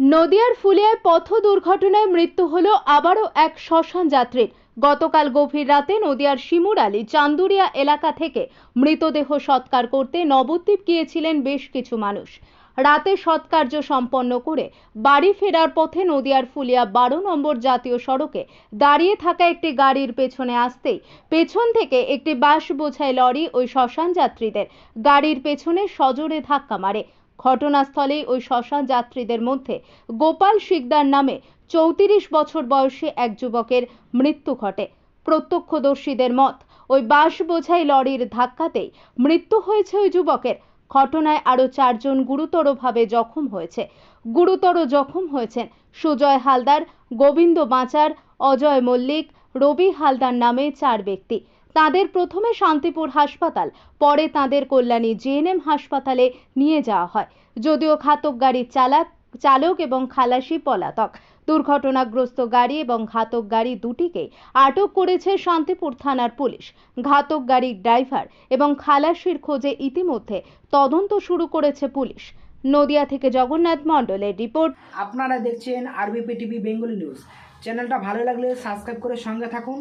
নদিয়ার ফুলিয়ায় পথ দুর্ঘটনায় মৃত্যু হলো আবারও এক শ্মশান যাত্রীর। গতকাল গভীর রাতে নদিয়ার শিমুরালী চান্দুরিয়া এলাকা থেকে মৃতদেহ সৎকার করতে নবদ্বীপ গিয়েছিলেন বেশ কিছু মানুষ। রাতে সৎকার্য সম্পন্ন করে বাড়ি ফেরার পথে নদিয়ার ফুলিয়া বারো নম্বর জাতীয় সড়কে দাঁড়িয়ে থাকা একটি গাড়ির পেছনে আসতেই পেছন থেকে একটি বাস বোঝাই লরি ওই শ্মশান যাত্রীদের গাড়ির পেছনে সজোরে ধাক্কা মারে। ঘটনাস্থলেই ওই শ্মশান যাত্রীদের মধ্যে গোপাল শিকদার নামে চৌত্রিশ বছর বয়সী এক যুবকের মৃত্যু ঘটে। প্রত্যক্ষদর্শীদের মত ওই বাস বোঝাই লরির ধাক্কাতেই মৃত্যু হয়েছে ওই যুবকের। ঘটনায় আরও চারজন গুরুতরভাবে জখম হয়েছে। গুরুতর জখম হয়েছেন সুজয় হালদার, গোবিন্দ বাঁচার, অজয় মল্লিক, রবি হালদার নামে চার ব্যক্তি। তাদের প্রথমে শান্তিপুর হাসপাতাল, পরে তাদের কল্যাণী জেএনএম হাসপাতালে নিয়ে যাওয়া হয়। যদিও ঘাতক গাড়ির চালক চালক এবং খালাসি পলাতক। দুর্ঘটনাগ্রস্ত গাড়ি এবং ঘাতক গাড়ি দুটিকে আটক করেছে শান্তিপুর থানার পুলিশ। ঘাতক গাড়ির ড্রাইভার এবং খালাসির খোঁজে ইতিমধ্যে তদন্ত শুরু করেছে পুলিশ। নদিয়া থেকে জগন্নাথ মণ্ডলের রিপোর্ট। আপনারা দেখছেন আরবিপি টিভি বেঙ্গলি নিউজ। চ্যানেলটা ভালো লাগলে সাবস্ক্রাইব করে সঙ্গে থাকুন।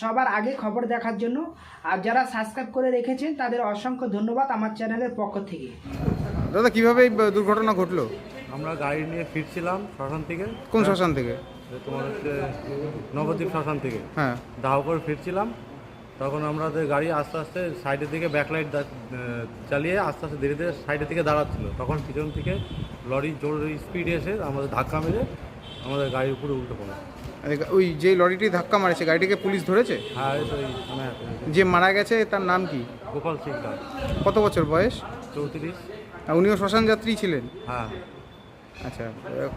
সবার আগে খবর দেখার জন্য আর যারা সাবস্ক্রাইব করে রেখেছেন তাদের অসংখ্য ধন্যবাদ আমার চ্যানেলের পক্ষ থেকে। দাদা কীভাবে এই দুর্ঘটনা ঘটলো? আমরা গাড়ি নিয়ে ফিরছিলাম শ্মশান থেকে। কোন শ্মশান থেকে? তোমার হচ্ছে নবদ্বীপ শ্মশান থেকে। হ্যাঁ। দাহ করে ফিরছিলাম। তখন আমাদের গাড়ি আস্তে আস্তে সাইডের দিকে ব্যাকলাইট চালিয়ে আস্তে আস্তে ধীরে ধীরে সাইডের দিকে দাঁড়াচ্ছিল। তখন পিছন থেকে লরি জোর স্পিডে এসে আমাদের ধাক্কা মেরে আমাদের গাড়ির উপরে উল্টে পড়ে। ওই যে লরিটি ধাক্কা মারেছে গাড়িটিকে পুলিশ ধরেছে? হ্যাঁ যে মারা গেছে তার নাম কি? গোপাল সিংটা কত বছর বয়স? চৌত্রিশ। আর উনিও শ্মশান যাত্রী ছিলেন? হ্যাঁ। আচ্ছা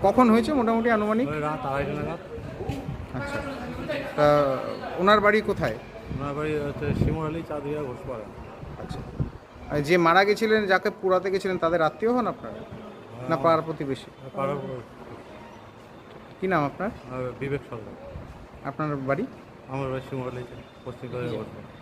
কখন হয়েছে মোটামুটি আনুমানিক? রাত আড়াইটা নাগাদ। আচ্ছা তা ওনার বাড়ি কোথায়? ওনার বাড়ি হচ্ছে চাঁদিয়া ঘোষপাড়া। আচ্ছা। আর যে মারা গেছিলেন যাকে পুরাতে গেছিলেন তাদের আত্মীয় হন আপনার? না পাড়ার প্রতিবেশী? পাড়ার কি নাম আপনার? বিবেক সরকার। আপনার বাড়ি? আমার বাড়ি শিমুরালি পশ্চিম ঘোষপাড়া।